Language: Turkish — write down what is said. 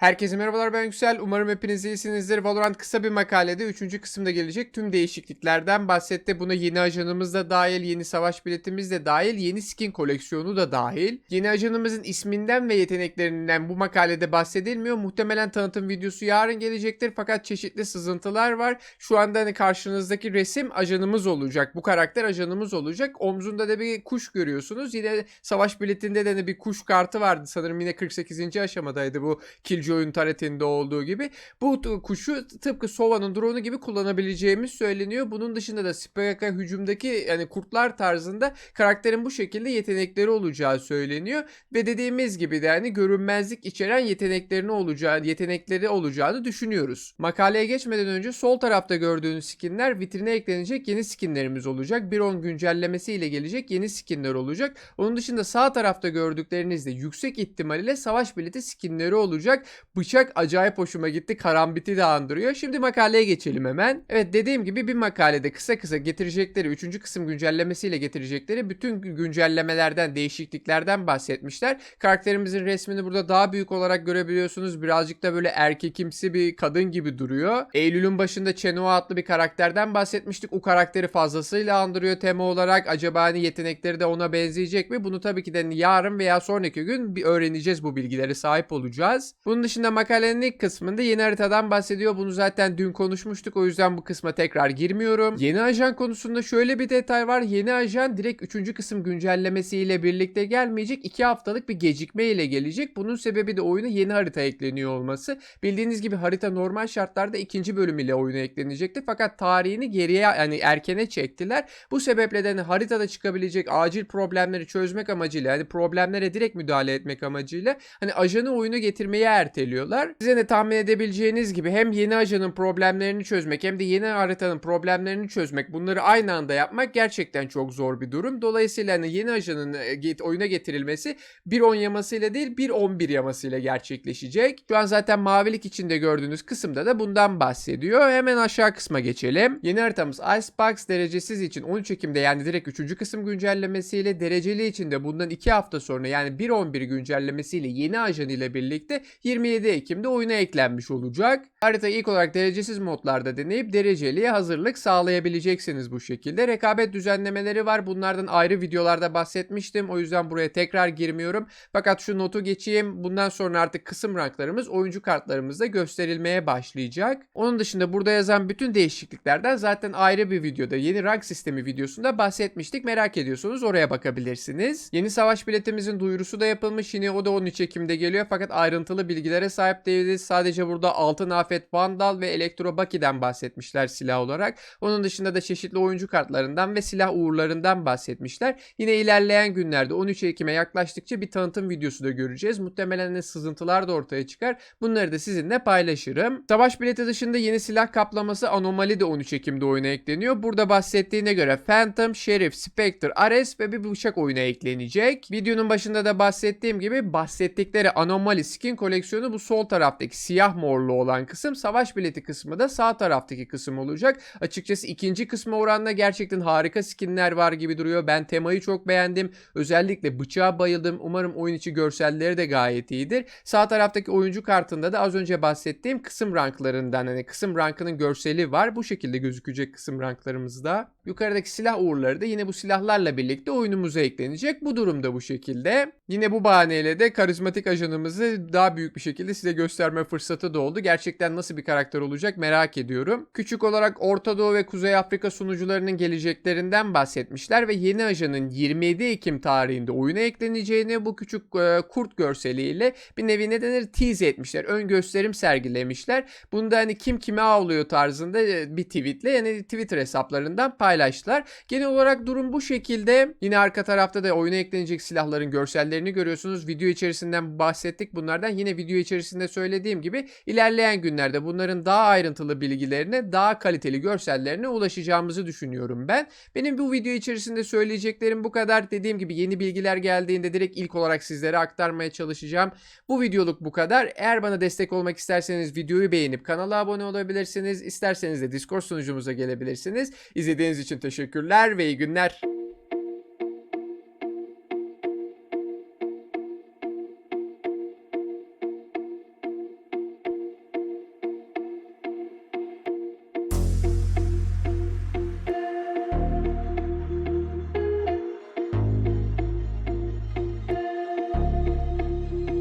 Herkese merhabalar ben Yüksel. Umarım hepiniz iyisinizdir. Valorant kısa bir makalede 3. kısımda gelecek tüm değişikliklerden bahsetti. Buna yeni ajanımız da dahil, yeni savaş biletimiz de dahil, yeni skin koleksiyonu da dahil. Yeni ajanımızın isminden ve yeteneklerinden bu makalede bahsedilmiyor. Muhtemelen tanıtım videosu yarın gelecektir fakat çeşitli sızıntılar var. Şu anda hani karşınızdaki resim ajanımız olacak. Bu karakter ajanımız olacak. Omzunda da bir kuş görüyorsunuz. Yine savaş biletinde de hani bir kuş kartı vardı. Sanırım yine 48. aşamadaydı bu Killjoy'un taretinde olduğu gibi. Bu kuşu tıpkı Sova'nın drone'u gibi kullanabileceğimiz söyleniyor. Bunun dışında da Spike'a hücumdaki yani kurtlar tarzında karakterin bu şekilde yetenekleri olacağı söyleniyor. Ve dediğimiz gibi de yani görünmezlik içeren yeteneklerini olacağı, yetenekleri olacağını düşünüyoruz. Makaleye geçmeden önce sol tarafta gördüğünüz skinler vitrine eklenecek yeni skinlerimiz olacak. 1.10 güncellemesi ile gelecek yeni skinler olacak. Onun dışında sağ tarafta gördükleriniz de yüksek ihtimal ile savaş bileti skinleri olacak. Bıçak acayip hoşuma gitti. Karambiti de andırıyor. Şimdi makaleye geçelim hemen. Evet dediğim gibi bir makalede kısa kısa getirecekleri 3. kısım güncellemesiyle getirecekleri bütün güncellemelerden, değişikliklerden bahsetmişler. Karakterimizin resmini burada daha büyük olarak görebiliyorsunuz. Birazcık da böyle erkekimsi bir kadın gibi duruyor. Eylül'ün başında Chenoa adlı bir karakterden bahsetmiştik. O karakteri fazlasıyla andırıyor tema olarak. Acaba hani yetenekleri de ona benzeyecek mi? Bunu tabii ki de yarın veya sonraki gün bir öğreneceğiz bu bilgileri sahip olacağız. Bunun dışında makalenin ilk kısmında yeni haritadan bahsediyor. Bunu zaten dün konuşmuştuk. O yüzden bu kısma tekrar girmiyorum. Yeni ajan konusunda şöyle bir detay var. Yeni ajan direkt 3. kısım güncellemesiyle birlikte gelmeyecek. 2 haftalık bir gecikme ile gelecek. Bunun sebebi de oyuna yeni harita ekleniyor olması. Bildiğiniz gibi harita normal şartlarda ikinci bölüm ile oyuna eklenecekti. Fakat tarihini geriye yani erkene çektiler. Bu sebeple de hani haritada çıkabilecek acil problemleri çözmek amacıyla yani problemlere direkt müdahale etmek amacıyla hani ajanı oyuna getirmeyi erteliyorlar. Size de tahmin edebileceğiniz gibi hem yeni ajanın problemlerini çözmek hem de yeni haritanın problemlerini çözmek bunları aynı anda yapmak gerçekten çok zor bir durum. Dolayısıyla hani yeni ajanın e, oyuna getirilmesi 1.10 yamasıyla değil 1.11 yamasıyla gerçekleşecek. Şu an zaten mavilik içinde gördüğünüz kısımda da bundan bahsediyor. Hemen aşağı kısma geçelim. Yeni haritamız Icebox derecesiz için 13 Ekim'de yani direkt 3. kısım güncellemesiyle dereceli için de bundan 2 hafta sonra yani 1.11 güncellemesiyle yeni ajan ile birlikte 27 Ekim'de oyuna eklenmiş olacak. Haritayı ilk olarak derecesiz modlarda deneyip dereceliye hazırlık sağlayabileceksiniz bu şekilde. Rekabet düzenlemeleri var. Bunlardan ayrı videolarda bahsetmiştim. O yüzden buraya tekrar girmiyorum. Fakat şu notu geçeyim. Bundan sonra artık kısım ranklarımız oyuncu kartlarımızda gösterilmeye başlayacak. Onun dışında burada yazan bütün değişikliklerden zaten ayrı bir videoda yeni rank sistemi videosunda bahsetmiştik. Merak ediyorsanız oraya bakabilirsiniz. Yeni savaş biletimizin duyurusu da yapılmış. Yine o da 13 Ekim'de geliyor fakat ayrıntılı bilgilere sahip değiliz. Sadece burada Altın Afet Vandal ve Elektro Baki'den bahsetmişler silah olarak. Onun dışında da çeşitli oyuncu kartlarından ve silah uğurlarından bahsetmişler. Yine ilerleyen günlerde 13 Ekim'e yaklaştıkça bir tanıtım videosu da göreceğiz. Muhtemelen de sızıntılar da ortaya çıkar. Bunları da sizinle paylaşırım. Savaş bileti dışında yeni silah kaplaması anomali de 13 Ekim'de oyuna ekleniyor. Burada bahsettiğine göre Phantom, Sheriff, Spectre, Ares ve bir bıçak oyuna eklenecek. Videonun başında da bahsettiğim gibi bahsettikleri anomali skin koleksiyonu bu sol taraftaki siyah morlu olan kısım. Savaş bileti kısmı da sağ taraftaki kısım olacak. Açıkçası ikinci kısma oranla gerçekten harika skinler var gibi duruyor. Ben temayı çok beğendim. Özellikle bıçağa bayıldım. Umarım oyun içi görselleri de gayet iyidir. Sağ taraftaki oyuncu kartında da az önce bahsettiğim kısım ranklarından hani kısım rankının görseli var. Bu şekilde gözükecek kısım ranklarımızda. Yukarıdaki silah uğurları da yine bu silahlarla birlikte oyunumuza eklenecek. Bu durumda bu şekilde. Yine bu bahaneyle de karizmatik ajanımızı daha büyük bir şekilde size gösterme fırsatı da oldu. Gerçekten nasıl bir karakter olacak merak ediyorum. Küçük olarak Orta Doğu ve Kuzey Afrika sunucularının geleceklerinden bahsetmişler ve yeni ajanın 27 Ekim tarihinde oyuna ekleneceğini bu küçük e, kurt görseliyle bir nevi ne denir tease etmişler. Ön gösterim sergilemişler. Bunda hani kim kime avlıyor tarzında e, bir tweetle yani Twitter hesaplarından paylaştılar. Genel olarak durum bu şekilde. Yine arka tarafta da oyuna eklenecek silahların görsellerini görüyorsunuz. Video içerisinden bahsettik bunlardan. Yine video içerisinde söylediğim gibi ilerleyen günlerde bunların daha ayrıntılı bilgilerine, daha kaliteli görsellerine ulaşacağımızı düşünüyorum ben. Benim bu video içerisinde söyleyeceklerim bu kadar. Dediğim gibi yeni bilgiler geldiğinde direkt ilk olarak sizlere aktarmaya çalışacağım. Bu videoluk bu kadar. Eğer bana destek olmak isterseniz videoyu beğenip kanala abone olabilirsiniz. İsterseniz de Discord sunucumuza gelebilirsiniz. İzlediğiniz için teşekkürler ve iyi günler.